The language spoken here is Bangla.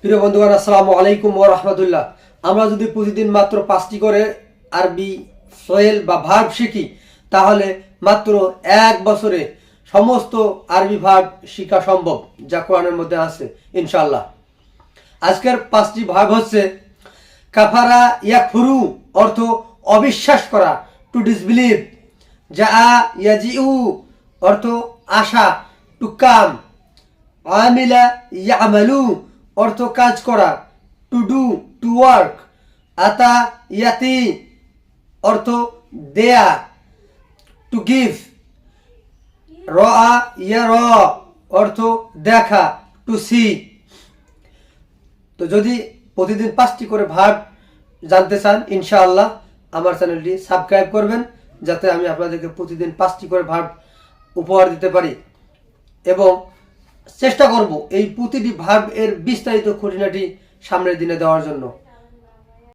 প্রিয় বন্ধুগণ, আসসালামু আলাইকুম ও রহমতুল্লাহ। আমরা যদি প্রতিদিন মাত্র পাঁচটি করে আরবি সোয়েল বা ভার্ব শিখি, তাহলে মাত্র এক বছরে সমস্ত আরবি ভার্ব শেখা সম্ভব, যা কোরআনের মধ্যে আছে ইনশাল্লাহ আজকের পাঁচটি ভাগ হচ্ছে, কাফারা ইয়াকফুরু, অর্থ অবিশ্বাস করা টু ডিসবিলিভ যা ইয়াজিউ, অর্থ আশা টু কাম আমিলা ইয়ামালু অর্থ কাজ করা টু ডু টু ওয়ার্ক আতা, ইয়াতি, অর্থ দেয়া টু গিভ র ইয়া র অর্থ দেখা টু সি তো যদি প্রতিদিন পাঁচটি করে ভাগ জানতে চান, ইনশাআল্লাহ আমার চ্যানেলটি সাবস্ক্রাইব করবেন, যাতে আমি আপনাদেরকে প্রতিদিন পাঁচটি করে ভাগ উপহার দিতে পারি। এবং চেষ্টা করব এই প্রতিটি ভার্ব এর বিস্তারিত খুঁটিনাটি সামনের দিনে দেওয়ার জন্য।